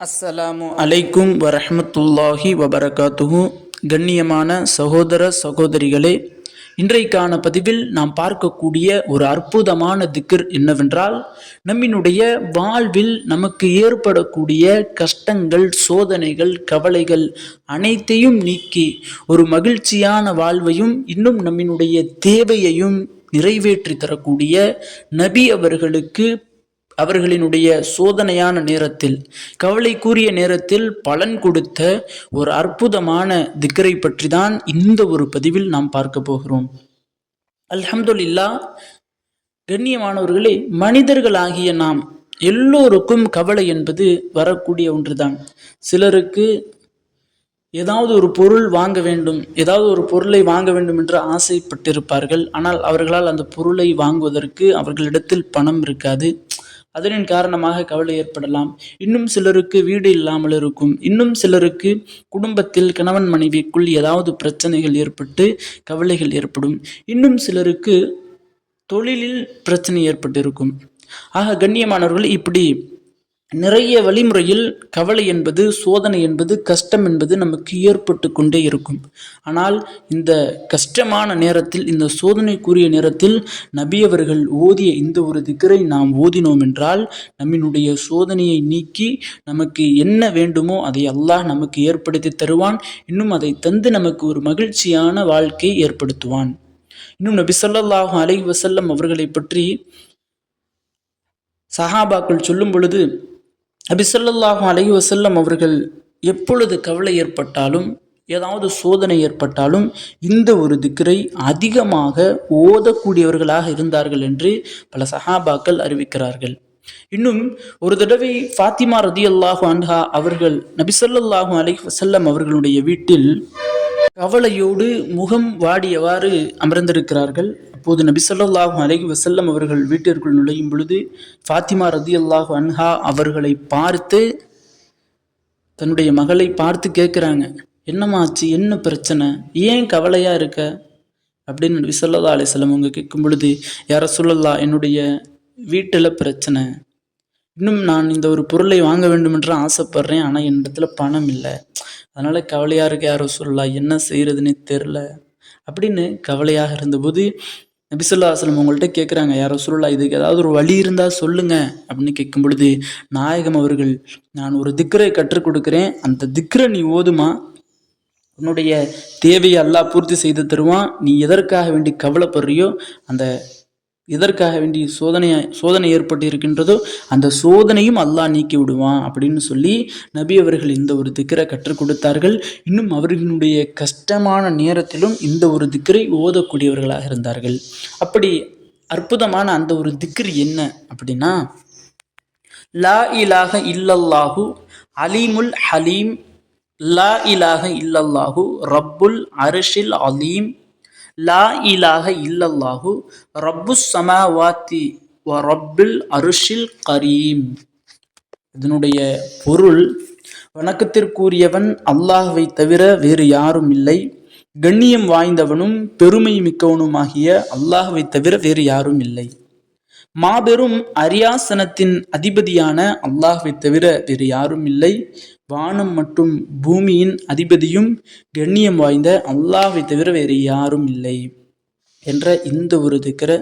அஸ்ஸலாமு அலைக்கும் வரஹ்மத்துல்லாஹி வபரகாத்துஹு. கண்ணியமான சகோதர சகோதரிகளே இன்றைக்கான பதிவில் நாம் பார்க்கக்கூடிய ஒரு அற்புதமான திக்கர் என்னவென்றால் நம்மினுடைய வாழ்வில் நமக்கு ஏற்படக்கூடிய கஷ்டங்கள் சோதனைகள் கவலைகள் அனைத்தையும் நீக்கி ஒரு மகிழ்ச்சியான வாழ்வையும் இன்னும் நம்மினுடைய தேவையையும் நிறைவேற்றி தரக்கூடிய நபி அவர்களுக்கு அவர்களினுடைய சோதனையான நேரத்தில் கவலை கூறிய நேரத்தில் பலன் கொடுத்த ஒரு அற்புதமான திக்கரை பற்றி தான் இந்த ஒரு பதிவில் நாம் பார்க்க போகிறோம். அல்ஹம்துல்லா கண்ணியமானவர்களே மனிதர்களாகிய நாம் எல்லோருக்கும் கவலை என்பது வரக்கூடிய ஒன்றுதான். சிலருக்கு ஏதாவது ஒரு பொருள் வாங்க வேண்டும் ஏதாவது ஒரு பொருளை வாங்க வேண்டும் என்று ஆசைப்பட்டிருப்பார்கள். ஆனால் அவர்களால் அந்த பொருளை வாங்குவதற்கு அவர்களிடத்தில் பணம் இருக்காது. அதனின் காரணமாக கவலை ஏற்படலாம். இன்னும் சிலருக்கு வீடு இல்லாமல் இருக்கும். இன்னும் சிலருக்கு குடும்பத்தில் கணவன் மனைவிக்குள் ஏதாவது பிரச்சனைகள் ஏற்பட்டு கவலைகள் ஏற்படும். இன்னும் சிலருக்கு தொழிலில் பிரச்சனை ஏற்பட்டிருக்கும். ஆக கண்ணியமானவர்கள் இப்படி நிறைய வழிமுறையில் கவலை என்பது சோதனை என்பது கஷ்டம் என்பது நமக்கு ஏற்பட்டு கொண்டே இருக்கும். ஆனால் இந்த கஷ்டமான நேரத்தில் இந்த சோதனைக்குரிய நேரத்தில் நபியவர்கள் ஓதிய இந்த ஒரு திக்கரை நாம் ஓதினோம் என்றால் நம்மினுடைய சோதனையை நீக்கி நமக்கு என்ன வேண்டுமோ அதை அல்லாஹ் நமக்கு ஏற்படுத்தி தருவான். இன்னும் அதை தந்து நமக்கு ஒரு மகிழ்ச்சியான வாழ்க்கை ஏற்படுத்துவான். இன்னும் நபி ஸல்லல்லாஹு அலை வசல்லம் அவர்களை பற்றி சஹாபாக்கள் சொல்லும் பொழுது நபிசல்லாஹும் அலஹி வசல்லம் அவர்கள் எப்பொழுது கவலை ஏற்பட்டாலும் ஏதாவது சோதனை ஏற்பட்டாலும் இந்த ஒரு திக்கரை அதிகமாக ஓதக்கூடியவர்களாக இருந்தார்கள் என்று பல சஹாபாக்கள் அறிவிக்கிறார்கள். இன்னும் ஒரு தடவை ஃபாத்திமா ரதி அல்லாஹு அன்ஹா அவர்கள் நபி ஸல்லல்லாஹு வசல்லம் அவர்களுடைய வீட்டில் கவலையோடு முகம் வாடியவாறு அமர்ந்திருக்கிறார்கள். அப்போது நபி ஸல்லல்லாஹு அலைஹி அவர்கள் வீட்டிற்குள் நுழையும் பொழுது ஃபாத்திமா ரதியல்லாஹு அன்ஹா அவர்களை பார்த்து தன்னுடைய மகளை பார்த்து கேட்குறாங்க என்னமாச்சு என்ன பிரச்சனை? ஏன் கவலையாக இருக்க? அப்படின்னு நபி ஸல்லல்லாஹு அலைஹி அவங்க கேட்கும் பொழுது யார சொல்லல்லா என்னுடைய வீட்டில் பிரச்சனை. இன்னும் நான் இந்த ஒரு பொருளை வாங்க வேண்டும் ஆசைப்படுறேன் ஆனால் என்னிடத்துல பணம் இல்லை. அதனால் கவலையாக இருக்க யாரோ சொல்லலாம் என்ன செய்கிறதுனே தெரில அப்படின்னு கவலையாக இருந்தபோது நபிசுல்லா அஸ்லம் உங்கள்கிட்ட கேட்குறாங்க யாரோ சொல்லலாம் இதுக்கு ஏதாவது ஒரு வழி இருந்தால் சொல்லுங்க அப்படின்னு கேட்கும் பொழுது நாயகம் அவர்கள் நான் ஒரு திக்கரை கற்றுக் கொடுக்குறேன் அந்த திக்கரை நீ ஓதுமா? உன்னுடைய தேவையை எல்லாம் பூர்த்தி செய்து தருவான் நீ எதற்காக வேண்டி கவலைப்படுறியோ அந்த எதற்காக வேண்டி சோதனை சோதனை ஏற்பட்டு இருக்கின்றதோ அந்த சோதனையும் அல்லாஹ் நீக்கி விடுவான் அப்படின்னு சொல்லி நபி அவர்கள் இந்த ஒரு திக்கரை கற்றுக் கொடுத்தார்கள். இன்னும் அவர்களுடைய கஷ்டமான நேரத்திலும் இந்த ஒரு திக்கரை ஓதக்கூடியவர்களாக இருந்தார்கள். அப்படி அற்புதமான அந்த ஒரு திக்ர் என்ன அப்படின்னா லா இலாஹ இல்லல்லாஹு அலீமுல் ஹலீம் லா இலாஹ இல்லல்லாஹு ரப்புல் அரிஷில் அலீம் லா இலாக இல்லல்லாஹு ரப்பு சமாவாத்தி வ ரப்பில் அருஷில் கரீம். இதனுடைய பொருள் வணக்கத்திற்குரியவன் அல்லாஹுவை தவிர வேறு யாரும் இல்லை. கண்ணியம் வாய்ந்தவனும் பெருமை மிக்கவனுமாகிய அல்லாஹுவை தவிர வேறு யாரும் இல்லை. மாபெரும் அரியாசனத்தின் அதிபதியான அல்லாஹை தவிர வேறு யாரும் இல்லை. வானம் மற்றும் பூமியின் அதிபதியும் கண்ணியம் வாய்ந்த அல்லாஹை தவிர வேறு யாரும் இல்லை என்ற இந்த ஒரு திக்கரை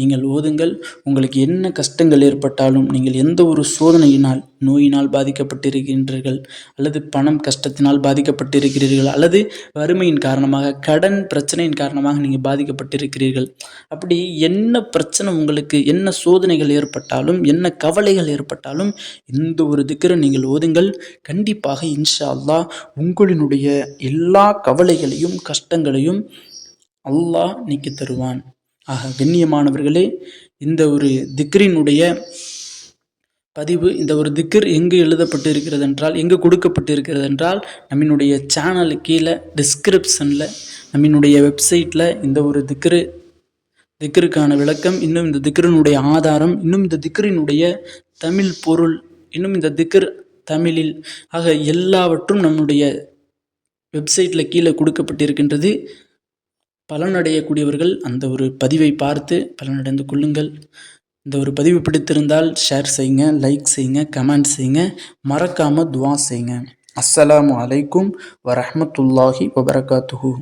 நீங்கள் ஓதுங்கள். உங்களுக்கு என்ன கஷ்டங்கள் ஏற்பட்டாலும் நீங்கள் எந்த ஒரு சோதனையினால் நோயினால் பாதிக்கப்பட்டிருக்கின்றீர்கள் அல்லது பணம் கஷ்டத்தினால் பாதிக்கப்பட்டிருக்கிறீர்கள் அல்லது வறுமையின் காரணமாக கடன் பிரச்சனையின் காரணமாக நீங்கள் பாதிக்கப்பட்டிருக்கிறீர்கள். அப்படி என்ன பிரச்சனை உங்களுக்கு என்ன சோதனைகள் ஏற்பட்டாலும் என்ன கவலைகள் ஏற்பட்டாலும் இந்த ஒரு திக்கரை நீங்கள் ஓதுங்கள். கண்டிப்பாக இன்ஷா அல்லா உங்களினுடைய எல்லா கவலைகளையும் கஷ்டங்களையும் அல்லாஹ் நீக்கி தருவான். ஆக கண்ணியமானவர்களே இந்த ஒரு திக்ரினுடைய பதிவு இந்த ஒரு திக்கர் எங்கு எழுதப்பட்டு இருக்கிறது என்றால் எங்கு கொடுக்கப்பட்டு இருக்கிறது என்றால் நம்மினுடைய சேனலு கீழே டிஸ்கிரிப்ஷனில் நம்மினுடைய வெப்சைட்டில் இந்த ஒரு திக்ரு திக்ருக்கான விளக்கம் இன்னும் இந்த திக்கரினுடைய ஆதாரம் இன்னும் இந்த திக்ரினுடைய தமிழ் பொருள் இன்னும் இந்த திக்ர் தமிழில் ஆக எல்லாவற்றும் நம்முடைய வெப்சைட்டில் கீழே கொடுக்கப்பட்டிருக்கின்றது. பலனடையக்கூடியவர்கள் அந்த ஒரு பதிவை பார்த்து பலனடைந்து கொள்ளுங்கள். இந்த ஒரு பதிவு பிடித்திருந்தால் ஷேர் செய்யுங்க லைக் செய்யுங்க கமெண்ட் செய்யுங்க. மறக்காமல் துவா செய்யுங்க. அஸ்ஸலாமு அலைக்கும் வரஹ்மத்துல்லாஹி வபரகாத்துஹூ.